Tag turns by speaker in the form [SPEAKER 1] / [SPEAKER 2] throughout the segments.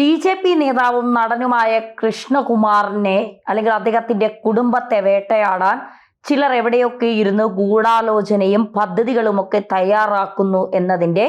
[SPEAKER 1] B J P നേതാവും നടനുമായ കൃഷ്ണകുമാറിനെ അല്ലെങ്കിൽ അദ്ദേഹത്തിന്റെ കുടുംബത്തെ വേട്ടയാടാൻ ചിലർ എവിടെയൊക്കെ ഇരുന്ന് ഗൂഢാലോചനയും പദ്ധതികളുമൊക്കെ തയ്യാറാക്കുന്നു എന്നതിന്റെ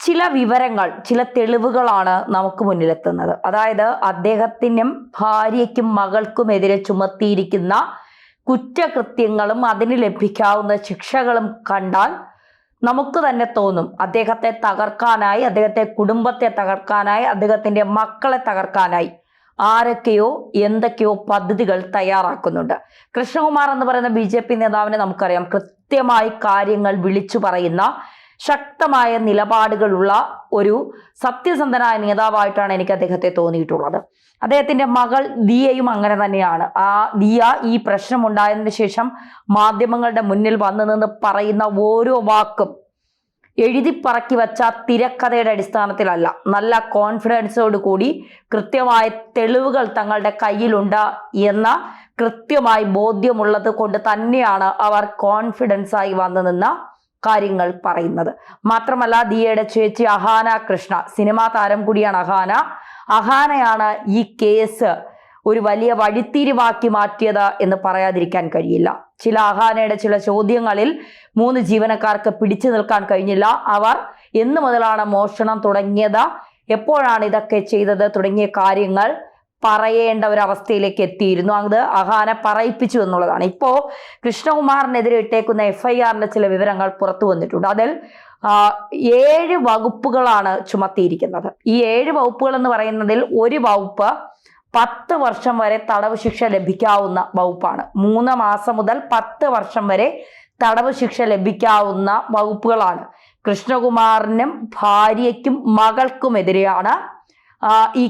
[SPEAKER 1] ചില വിവരങ്ങൾ ചില തെളിവുകളാണ് നമുക്ക് മുന്നിലെത്തുന്നത്. അതായത് അദ്ദേഹത്തിനും ഭാര്യയ്ക്കും മകൾക്കുമെതിരെ ചുമത്തിയിരിക്കുന്ന കുറ്റകൃത്യങ്ങളും അതിന് ലഭിക്കാവുന്ന ശിക്ഷകളും കണ്ടാൽ നമുക്ക് തന്നെ തോന്നും അദ്ദേഹത്തെ തകർക്കാനായി അദ്ദേഹത്തെ കുടുംബത്തെ തകർക്കാനായി അദ്ദേഹത്തിന്റെ മക്കളെ തകർക്കാനായി ആരൊക്കെയോ എന്തൊക്കെയോ പദ്ധതികൾ തയ്യാറാക്കുന്നുണ്ട്. കൃഷ്ണകുമാർ എന്ന് പറയുന്ന ബി ജെ പി നേതാവിനെ നമുക്കറിയാം. കൃത്യമായി കാര്യങ്ങൾ വിളിച്ചു പറയുന്ന ശക്തമായ നിലപാടുകളുള്ള ഒരു സത്യസന്ധനായ നേതാവായിട്ടാണ് എനിക്ക് അദ്ദേഹത്തെ തോന്നിയിട്ടുള്ളത്. അദ്ദേഹത്തിന്റെ മകൾ ദിയയും അങ്ങനെ തന്നെയാണ്. ആ ദിയ ഈ പ്രശ്നം ഉണ്ടായതിനു ശേഷം മാധ്യമങ്ങളുടെ മുന്നിൽ വന്നു നിന്ന് പറയുന്ന ഓരോ വാക്കും എഴുതി പറക്കി വച്ച തിരക്കഥയുടെ അടിസ്ഥാനത്തിലല്ല. നല്ല കോൺഫിഡൻസോട് കൂടി കൃത്യമായ തെളിവുകൾ തങ്ങളുടെ കയ്യിലുണ്ട് എന്ന കൃത്യമായി ബോധ്യമുള്ളത് കൊണ്ട് തന്നെയാണ് അവർ കോൺഫിഡൻസായി വന്നു നിന്ന കാര്യങ്ങൾ പറയുന്നത്. മാത്രമല്ല ദിയയുടെ ചേച്ചി അഹാന കൃഷ്ണ സിനിമാ താരം കൂടിയാണ് അഹാന. അഹാനയാണ് ഈ കേസ് ഒരു വലിയ വഴിത്തിരിവാക്കി മാറ്റിയത് എന്ന് പറയാതിരിക്കാൻ കഴിയില്ല. ചില അഹാനയുടെ ചില ചോദ്യങ്ങളിൽ മൂന്ന് ജീവനക്കാർക്ക് പിടിച്ചു നിൽക്കാൻ കഴിഞ്ഞില്ല. അവർ എന്ന് മുതലാണ് മോഷണം തുടങ്ങിയത്. എപ്പോഴാണ് ഇതൊക്കെ ചെയ്തത്? തുടങ്ങിയ കാര്യങ്ങൾ പറയേണ്ട ഒരു അവസ്ഥയിലേക്ക് എത്തിയിരുന്നു. അത് അഹാന പറയിപ്പിച്ചു എന്നുള്ളതാണ്. ഇപ്പോ കൃഷ്ണകുമാറിനെതിരെ ഇട്ടേക്കുന്ന എഫ് ഐ ആറിന്റെ ചില വിവരങ്ങൾ പുറത്തു വന്നിട്ടുണ്ട്. അതിൽ ഏഴ് വകുപ്പുകളാണ് ചുമത്തിയിരിക്കുന്നത്. ഈ ഏഴ് വകുപ്പുകൾ എന്ന് പറയുന്നതിൽ ഒരു വകുപ്പ് പത്ത് വർഷം വരെ തടവ് ശിക്ഷ ലഭിക്കാവുന്ന വകുപ്പാണ്. മൂന്ന് മാസം മുതൽ പത്ത് വർഷം വരെ തടവ് ശിക്ഷ ലഭിക്കാവുന്ന വകുപ്പുകളാണ്. കൃഷ്ണകുമാറിനും ഭാര്യയ്ക്കും മകൾക്കുമെതിരെയാണ് ഈ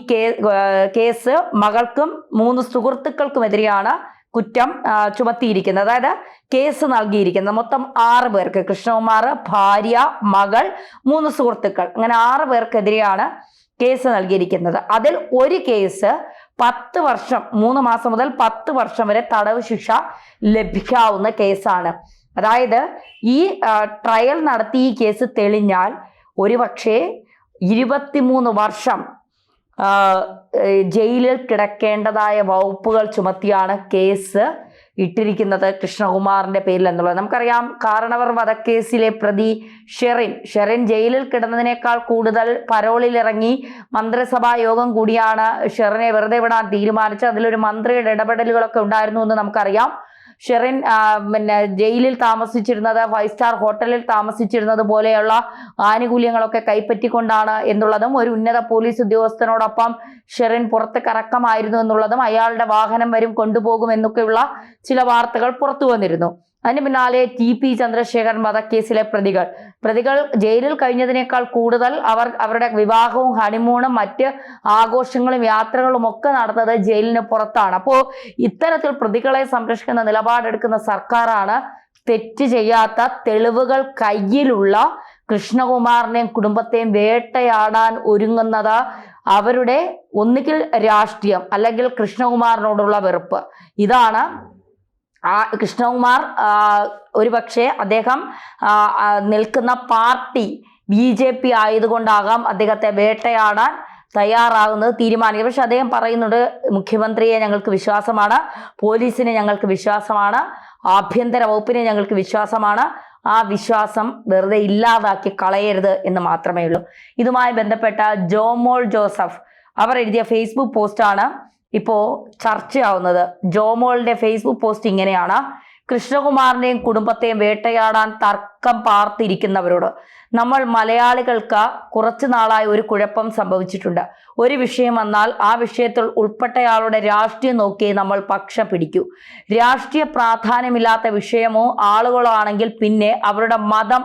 [SPEAKER 1] കേസ് മകൾക്കും മൂന്ന് സുഹൃത്തുക്കൾക്കുമെതിരെയാണ് കുറ്റം ചുമത്തിയിരിക്കുന്നത്. അതായത് കേസ് നൽകിയിരിക്കുന്നത്. മൊത്തം ആറ് പേർക്ക് കൃഷ്ണകുമാർ ഭാര്യ മകൾ മൂന്ന് സുഹൃത്തുക്കൾ. അങ്ങനെ ആറ് പേർക്കെതിരെയാണ് കേസ് നൽകിയിരിക്കുന്നത്. അതിൽ ഒരു കേസ് പത്ത് വർഷം മൂന്ന് മാസം മുതൽ പത്ത് വർഷം വരെ തടവ് ശിക്ഷ ലഭിക്കാവുന്ന കേസാണ്. അതായത് ഈ ട്രയൽ നടത്തി ഈ കേസ് തെളിഞ്ഞാൽ ഒരുപക്ഷെ ഇരുപത്തിമൂന്ന് വർഷം ജയിലിൽ കിടക്കേണ്ടതായ വകുപ്പുകൾ ചുമത്തിയാണ് കേസ് ഇട്ടിരിക്കുന്നത് കൃഷ്ണകുമാറിന്റെ പേരിൽ എന്നുള്ളത്. നമുക്കറിയാം കാരണവർ വധക്കേസിലെ പ്രതി ഷെറിൻ. ഷെറിൻ ജയിലിൽ കിടന്നതിനേക്കാൾ കൂടുതൽ പരോളിൽ ഇറങ്ങി മന്ത്രിസഭാ യോഗം കൂടിയാണ് ഷെറിനെ വെറുതെ വിടാൻ തീരുമാനിച്ചത്. അതിലൊരു മന്ത്രിയുടെ ഇടപെടലുകളൊക്കെ ഉണ്ടായിരുന്നു എന്ന് നമുക്കറിയാം. ഷെറിൻ പിന്നെ ജയിലിൽ താമസിച്ചിരുന്നത് ഫൈവ് സ്റ്റാർ ഹോട്ടലിൽ താമസിച്ചിരുന്നത് പോലെയുള്ള ആനുകൂല്യങ്ങളൊക്കെ കൈപ്പറ്റിക്കൊണ്ടാണ് എന്നുള്ളതും ഒരു ഉന്നത പോലീസ് ഉദ്യോഗസ്ഥനോടൊപ്പം ഷെറിൻ പുറത്ത് കറക്കമായിരുന്നു എന്നുള്ളതും അയാളുടെ വാഹനം വരും കൊണ്ടുപോകും എന്നൊക്കെയുള്ള ചില വാർത്തകൾ പുറത്തു വന്നിരുന്നു. അതിന് പിന്നാലെ ടി പി ചന്ദ്രശേഖരൻ വധക്കേസിലെ പ്രതികൾ. പ്രതികൾ ജയിലിൽ കഴിഞ്ഞതിനേക്കാൾ കൂടുതൽ അവർ അവരുടെ വിവാഹവും ഹണിമൂണും മറ്റ് ആഘോഷങ്ങളും യാത്രകളും ഒക്കെ നടന്നത് ജയിലിന് പുറത്താണ്. അപ്പോൾ ഇത്തരത്തിൽ പ്രതികളെ സംരക്ഷിക്കുന്ന നിലപാടെടുക്കുന്ന സർക്കാരാണ് തെറ്റ് ചെയ്യാത്ത തെളിവുകൾ കയ്യിലുള്ള കൃഷ്ണകുമാറിനെയും കുടുംബത്തെയും വേട്ടയാടാൻ ഒരുങ്ങുന്നത് അവരുടെ ഒന്നുകിൽ രാഷ്ട്രീയം അല്ലെങ്കിൽ കൃഷ്ണകുമാറിനോടുള്ള വെറുപ്പ്. ഇതാണ് ആ കൃഷ്ണകുമാർ ഒരു പക്ഷേ അദ്ദേഹം നിൽക്കുന്ന പാർട്ടി ബി ജെ പി ആയതുകൊണ്ടാകാം അദ്ദേഹത്തെ വേട്ടയാടാൻ തയ്യാറാകുന്നത് തീരുമാനിക്കുക. പക്ഷെ അദ്ദേഹം പറയുന്നുണ്ട് മുഖ്യമന്ത്രിയെ ഞങ്ങൾക്ക് വിശ്വാസമാണ് പോലീസിനെ ഞങ്ങൾക്ക് വിശ്വാസമാണ് ആഭ്യന്തര വകുപ്പിനെ ഞങ്ങൾക്ക് വിശ്വാസമാണ്. ആ വിശ്വാസം വെറുതെ ഇല്ലാതാക്കി കളയരുത് എന്ന് മാത്രമേ ഉള്ളൂ. ഇതുമായി ബന്ധപ്പെട്ട ജോമോൾ ജോസഫ് അവർ എഴുതിയ ഫേസ്ബുക്ക് പോസ്റ്റാണ് ഇപ്പോൾ ചർച്ചയാവുന്നത് ജോമോളിന്റെ ഫേസ്ബുക്ക് പോസ്റ്റ് ഇങ്ങനെയാണ്. കൃഷ്ണകുമാറിനെയും കുടുംബത്തെയും വേട്ടയാടാൻ തർക്കം പാർത്തിരിക്കുന്നവരോട് നമ്മൾ മലയാളികൾക്ക് കുറച്ചു നാളായി ഒരു കുഴപ്പം സംഭവിച്ചിട്ടുണ്ട്. ഒരു വിഷയം വന്നാൽ ആ വിഷയത്തിൽ ഉൾപ്പെട്ടയാളുടെ രാഷ്ട്രീയം നോക്കി നമ്മൾ പക്ഷം പിടിക്കൂ. രാഷ്ട്രീയ പ്രാധാന്യമില്ലാത്ത വിഷയമോ ആളുകളോ ആണെങ്കിൽ പിന്നെ അവരുടെ മതം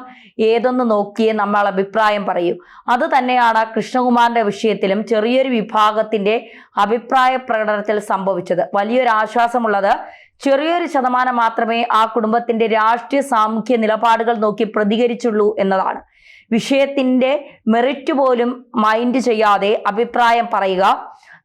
[SPEAKER 1] ഏതെന്ന് നോക്കിയേ നമ്മൾ അഭിപ്രായം പറയൂ. അത് തന്നെയാണ് കൃഷ്ണകുമാറിന്റെ വിഷയത്തിലും ചെറിയൊരു വിഭാഗത്തിന്റെ അഭിപ്രായ പ്രകടനത്തിൽ സംഭവിച്ചത്. വലിയൊരു ആശ്വാസമുള്ളത് ചെറിയൊരു ശതമാനം മാത്രമേ ആ കുടുംബത്തിന്റെ രാഷ്ട്രീയ സാമൂഹ്യ നിലപാടുകൾ നോക്കി പ്രതികരിച്ചുള്ളൂ എന്നതാണ്. വിഷയത്തിന്റെ മെറിറ്റ് പോലും മൈൻഡ് ചെയ്യാതെ അഭിപ്രായം പറയുക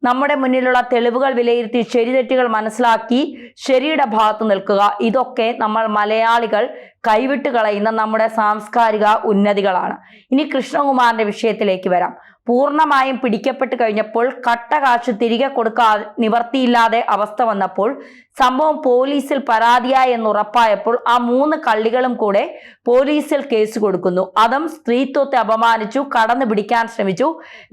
[SPEAKER 1] നമ്മുടെ മുന്നിലുള്ള തെളിവുകൾ വിലയിരുത്തി ശരിതെറ്റുകൾ മനസ്സിലാക്കി ശരിയുടെ ഭാഗത്ത് നിൽക്കുക ഇതൊക്കെ നമ്മൾ മലയാളികൾ കൈവിട്ട് കളയുന്ന നമ്മുടെ സാംസ്കാരിക ഉന്നതികളാണ്. ഇനി കൃഷ്ണകുമാറിന്റെ വിഷയത്തിലേക്ക് വരാം. പൂർണമായും പിടിക്കപ്പെട്ട് കഴിഞ്ഞപ്പോൾ കട്ട കാശ് തിരികെ കൊടുക്കാ നിവർത്തിയില്ലാതെ അവസ്ഥ വന്നപ്പോൾ സംഭവം പോലീസിൽ പരാതിയായി എന്ന് ഉറപ്പായപ്പോൾ ആ മൂന്ന് കള്ളികളും കൂടെ പോലീസിൽ കേസ് കൊടുക്കുന്നു. അതും സ്ത്രീത്വത്തെ അപമാനിച്ചു കടന്നു പിടിക്കാൻ ശ്രമിച്ചു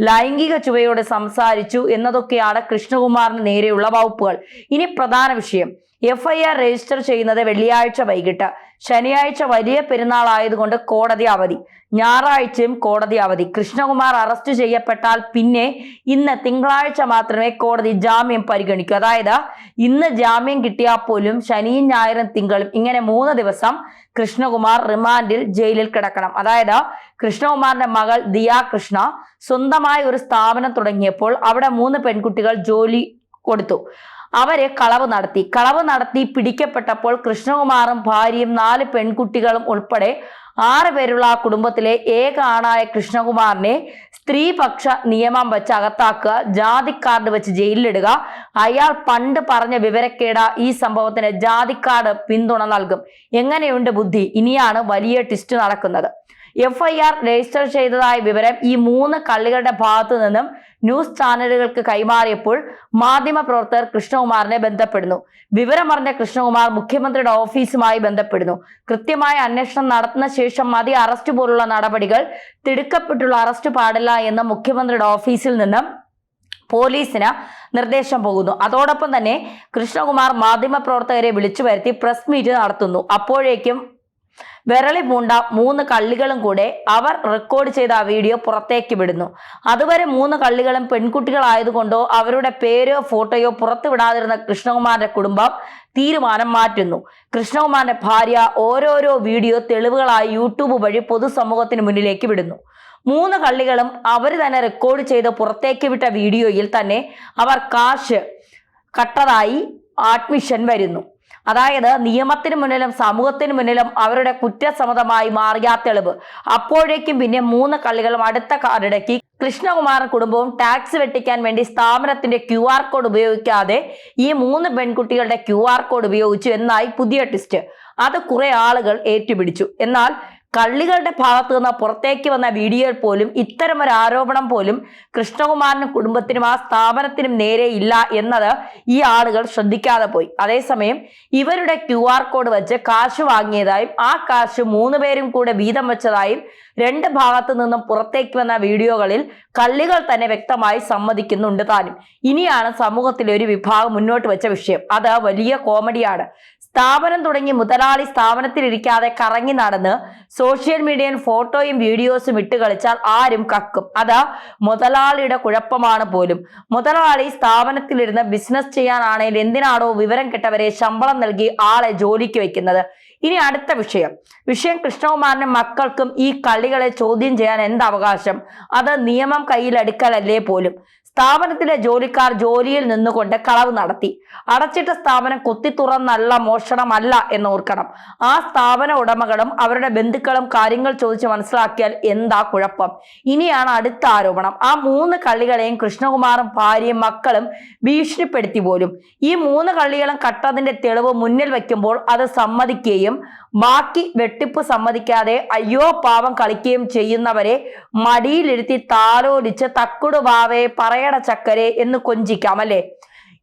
[SPEAKER 1] ലൈംഗിക ചുവയോടെ സംസാരിച്ചു എന്നതൊക്കെയാണ് കൃഷ്ണകുമാറിന് നേരെയുള്ള വകുപ്പുകൾ. ഇനി പ്രധാന വിഷയം. എഫ് ഐ ആർ രജിസ്റ്റർ ചെയ്യുന്നത് വെള്ളിയാഴ്ച വൈകിട്ട്. ശനിയാഴ്ച വലിയ പെരുന്നാൾ ആയതുകൊണ്ട് കോടതി അവധി. ഞായറാഴ്ചയും കോടതി അവധി. കൃഷ്ണകുമാർ അറസ്റ്റ് ചെയ്യപ്പെട്ടാൽ പിന്നെ ഇന്ന് തിങ്കളാഴ്ച മാത്രമേ കോടതി ജാമ്യം പരിഗണിക്കൂ. അതായത് ഇന്ന് ജാമ്യം കിട്ടിയാൽ പോലും ശനിയും ഞായറും തിങ്കളും ഇങ്ങനെ മൂന്ന് ദിവസം കൃഷ്ണകുമാർ റിമാൻഡിൽ ജയിലിൽ കിടക്കണം. അതായത് കൃഷ്ണകുമാറിന്റെ മകൾ ദിയ കൃഷ്ണ സ്വന്തമായി ഒരു സ്ഥാപനം തുടങ്ങിയപ്പോൾ അവിടെ മൂന്ന് പെൺകുട്ടികൾ ജോലി കൊടുത്തു. അവരെ കളവ് നടത്തി. കളവ് നടത്തി പിടിക്കപ്പെട്ടപ്പോൾ കൃഷ്ണകുമാറും ഭാര്യയും നാല് പെൺകുട്ടികളും ഉൾപ്പെടെ ആറ് പേരുള്ള ആ കുടുംബത്തിലെ ഏക ആണായ കൃഷ്ണകുമാറിനെ സ്ത്രീപക്ഷ നിയമം വെച്ച് അകത്താക്കുക ജാതി കാർഡ് വെച്ച് ജയിലിലിടുക അയാൾ പണ്ട് പറഞ്ഞ വിവരക്കേട ഈ സംഭവത്തിന് ജാതി കാർഡ് പിന്തുണ നൽകും. എങ്ങനെയുണ്ട് ബുദ്ധി? ഇനിയാണ് വലിയ ട്വിസ്റ്റ് നടക്കുന്നത്. എഫ് ഐ ആർ രജിസ്റ്റർ ചെയ്തതായ വിവരം ഈ മൂന്ന് കള്ളികളുടെ ഭാഗത്തു നിന്നും ന്യൂസ് ചാനലുകൾക്ക് കൈമാറിയപ്പോൾ മാധ്യമപ്രവർത്തകർ കൃഷ്ണകുമാറിനെ ബന്ധപ്പെടുന്നു. വിവരമറിഞ്ഞ കൃഷ്ണകുമാർ മുഖ്യമന്ത്രിയുടെ ഓഫീസുമായി ബന്ധപ്പെടുന്നു. കൃത്യമായ അന്വേഷണം നടത്തുന്ന ശേഷം മതി അറസ്റ്റ് പോലുള്ള നടപടികൾ തിടുക്കപ്പെട്ടുള്ള അറസ്റ്റ് പാടില്ല എന്ന് മുഖ്യമന്ത്രിയുടെ ഓഫീസിൽ നിന്നും പോലീസിന് നിർദ്ദേശം പോകുന്നു. അതോടൊപ്പം തന്നെ കൃഷ്ണകുമാർ മാധ്യമപ്രവർത്തകരെ വിളിച്ചു വരുത്തി പ്രസ് മീറ്റ് നടത്തുന്നു. അപ്പോഴേക്കും വിരളി പൂണ്ട മൂന്ന് കള്ളികളും കൂടെ അവർ റെക്കോർഡ് ചെയ്ത ആ വീഡിയോ പുറത്തേക്ക് വിടുന്നു. അതുവരെ മൂന്ന് കള്ളികളും പെൺകുട്ടികളായതുകൊണ്ടോ അവരുടെ പേരോ ഫോട്ടോയോ പുറത്തുവിടാതിരുന്ന കൃഷ്ണകുമാറിന്റെ കുടുംബം തീരുമാനം മാറ്റുന്നു. കൃഷ്ണകുമാറിന്റെ ഭാര്യ ഓരോരോ വീഡിയോ തെളിവുകളായി യൂട്യൂബ് വഴി പൊതുസമൂഹത്തിന് മുന്നിലേക്ക് വിടുന്നു. മൂന്ന് കള്ളികളും അവർ തന്നെ റെക്കോർഡ് ചെയ്ത് പുറത്തേക്ക് വിട്ട വീഡിയോയിൽ തന്നെ അവർ കാശ് കട്ടതായി അഡ്മിഷൻ വരുന്നു. അതായത് നിയമത്തിന് മുന്നിലും സമൂഹത്തിന് മുന്നിലും അവരുടെ കുറ്റസമ്മതമായി മാറിയ തെളിവ്. അപ്പോഴേക്കും പിന്നെ മൂന്ന് കള്ളികളും അടുത്ത കാറിടക്കി കൃഷ്ണകുമാർ കുടുംബവും ടാക്സ് വെട്ടിക്കാൻ വേണ്ടി സ്ഥാപനത്തിന്റെ ക്യു ആർ കോഡ് ഉപയോഗിക്കാതെ ഈ മൂന്ന് പെൺകുട്ടികളുടെ ക്യു ആർ കോഡ് ഉപയോഗിച്ചു എന്നായി പുതിയ ട്വിസ്റ്റ് അത് കുറെ ആളുകൾ ഏറ്റുപിടിച്ചു. എന്നാൽ കള്ളികളുടെ ഭാഗത്തു നിന്ന് പുറത്തേക്ക് വന്ന വീഡിയോയിൽ പോലും ഇത്തരം ഒരു ആരോപണം പോലും കൃഷ്ണകുമാറിനും കുടുംബത്തിനും ആ സ്ഥാപനത്തിനും നേരെ ഇല്ല എന്നത് ഈ ആളുകൾ ശ്രദ്ധിക്കാതെ പോയി. അതേസമയം ഇവരുടെ ക്യു ആർ കോഡ് വെച്ച് കാശ് വാങ്ങിയതായും ആ കാശ് മൂന്ന് പേരും കൂടെ വീതം വെച്ചതായും രണ്ട് ഭാഗത്തു നിന്നും പുറത്തേക്ക് വന്ന വീഡിയോകളിൽ കള്ളികൾ തന്നെ വ്യക്തമായി സമ്മതിക്കുന്നുണ്ട് താനും. ഇനിയാണ് സമൂഹത്തിലെ ഒരു വിഭാഗം മുന്നോട്ട് വെച്ച വിഷയം. അത് വലിയ കോമഡിയാണ്. സ്ഥാപനം തുടങ്ങി മുതലാളി സ്ഥാപനത്തിലിരിക്കാതെ കറങ്ങി നടന്ന് സോഷ്യൽ മീഡിയയിൽ ഫോട്ടോയും വീഡിയോസും ഇട്ട് കളിച്ചാൽ ആരും കക്കും. അത് മുതലാളിയുടെ കുഴപ്പമാണ് പോലും. മുതലാളി സ്ഥാപനത്തിലിരുന്ന് ബിസിനസ് ചെയ്യാനാണെങ്കിൽ എന്തിനാണോ വിവരം കെട്ടവരെ ശമ്പളം നൽകി ആളെ ജോലിക്ക് വെക്കുന്നത് ഇനി അടുത്ത വിഷയം. വിഷയം കൃഷ്ണകുമാറിനും മക്കൾക്കും ഈ കളികളെ ചോദ്യം ചെയ്യാൻ എന്ത് അവകാശം? അത് നിയമം കയ്യിലെടുക്കലല്ലേ പോലും? സ്ഥാപനത്തിലെ ജോലിക്കാർ ജോലിയിൽ നിന്നുകൊണ്ട് കളവ് നടത്തി. അടച്ചിട്ട സ്ഥാപനം കുത്തി തുറന്നല്ല മോഷണമല്ല എന്ന് ഓർക്കണം. ആ സ്ഥാപന ഉടമകളും അവരുടെ ബന്ധുക്കളും കാര്യങ്ങൾ ചോദിച്ച് മനസ്സിലാക്കിയാൽ എന്താ കുഴപ്പം? ഇനിയാണ് അടുത്ത ആരോപണം. ആ മൂന്ന് കള്ളികളെയും കൃഷ്ണകുമാറും ഭാര്യയും മക്കളും ഭീഷണിപ്പെടുത്തി പോലും. ഈ മൂന്ന് കള്ളികളും കട്ടതിന്റെ തെളിവ് മുന്നിൽ വയ്ക്കുമ്പോൾ അത് സമ്മതിക്കുകയും ബാക്കി വെട്ടിപ്പ് സമ്മതിക്കാതെ അയ്യോ പാവം കളിക്കുകയും ചെയ്യുന്നവരെ മടിയിലിരുത്തി താലോലിച്ച് തക്കുടു വാവേ പറയട ചക്കരെ എന്ന് കൊഞ്ചിക്കാം അല്ലേ?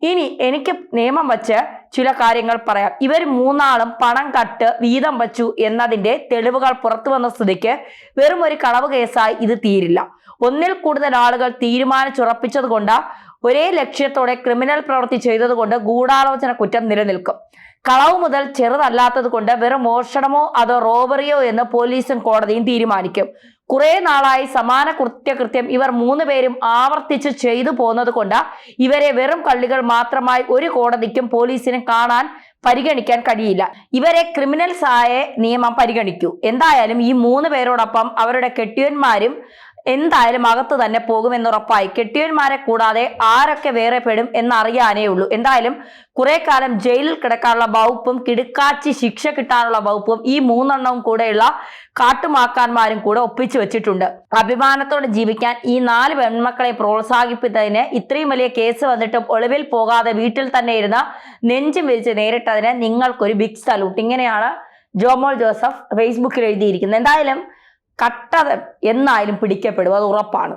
[SPEAKER 1] ഇനി എനിക്ക് നിയമം വച്ച് ചില കാര്യങ്ങൾ പറയാം. ഇവർ മൂന്നാളും പണം കട്ട് വീതം വച്ചു എന്നതിന്റെ തെളിവുകൾ പുറത്തു വന്ന സ്ഥിതിക്ക് വെറും ഒരു കളവ് കേസായി ഇത് തീരില്ല. ഒന്നിൽ കൂടുതൽ ആളുകൾ തീരുമാനിച്ചുറപ്പിച്ചത് കൊണ്ട് ഒരേ ലക്ഷ്യത്തോടെ ക്രിമിനൽ പ്രവൃത്തി ചെയ്തതുകൊണ്ട് ഗൂഢാലോചന കുറ്റം നിലനിൽക്കും. കളവ് മുതൽ ചെറുതല്ലാത്തത് കൊണ്ട് വെറും മോഷണമോ അതോ റോബറിയോ എന്ന് പോലീസും കോടതിയും തീരുമാനിക്കും. കുറെ നാളായി സമാന കൃത്യകൃത്യം ഇവർ മൂന്ന് പേരും ആവർത്തിച്ച് ചെയ്തു പോന്നത് കൊണ്ട് ഇവരെ വെറും കള്ളികൾ മാത്രമായി ഒരു കോടതിക്കും പോലീസിനും കാണാൻ പരിഗണിക്കാൻ കഴിയില്ല. ഇവരെ ക്രിമിനൽസായ നിയമം പരിഗണിക്കൂ. എന്തായാലും ഈ മൂന്ന് പേരോടൊപ്പം അവരുടെ കെട്ടിയന്മാരും എന്തായാലും അകത്ത് തന്നെ പോകുമെന്നുറപ്പായി. കെട്ടിയന്മാരെ കൂടാതെ ആരൊക്കെ വേറെ പെടും എന്നറിയാനേ ഉള്ളൂ. എന്തായാലും കുറെ കാലം ജയിലിൽ കിടക്കാനുള്ള വകുപ്പും കിടുക്കാച്ചി ശിക്ഷ കിട്ടാനുള്ള വകുപ്പും ഈ മൂന്നെണ്ണവും കൂടെയുള്ള കാട്ടുമാക്കാന്മാരും കൂടെ ഒപ്പിച്ചു വെച്ചിട്ടുണ്ട്. അഭിമാനത്തോടെ ജീവിക്കാൻ ഈ നാല് പെൺമക്കളെ പ്രോത്സാഹിപ്പിച്ചതിന് ഇത്രയും വലിയ കേസ് വന്നിട്ടും ഒളിവിൽ പോകാതെ വീട്ടിൽ തന്നെ ഇരുന്ന് നെഞ്ചും വിരിച്ച് നേരിട്ടതിന് നിങ്ങൾക്കൊരു ബിഗ് സല്യൂട്ട് ഇങ്ങനെയാണ് ജോമോൾ ജോസഫ് ഫേസ്ബുക്കിൽ എഴുതിയിരിക്കുന്നത്. എന്തായാലും കട്ടത് എന്നായാലും പിടിക്കപ്പെടും അത് ഉറപ്പാണ്.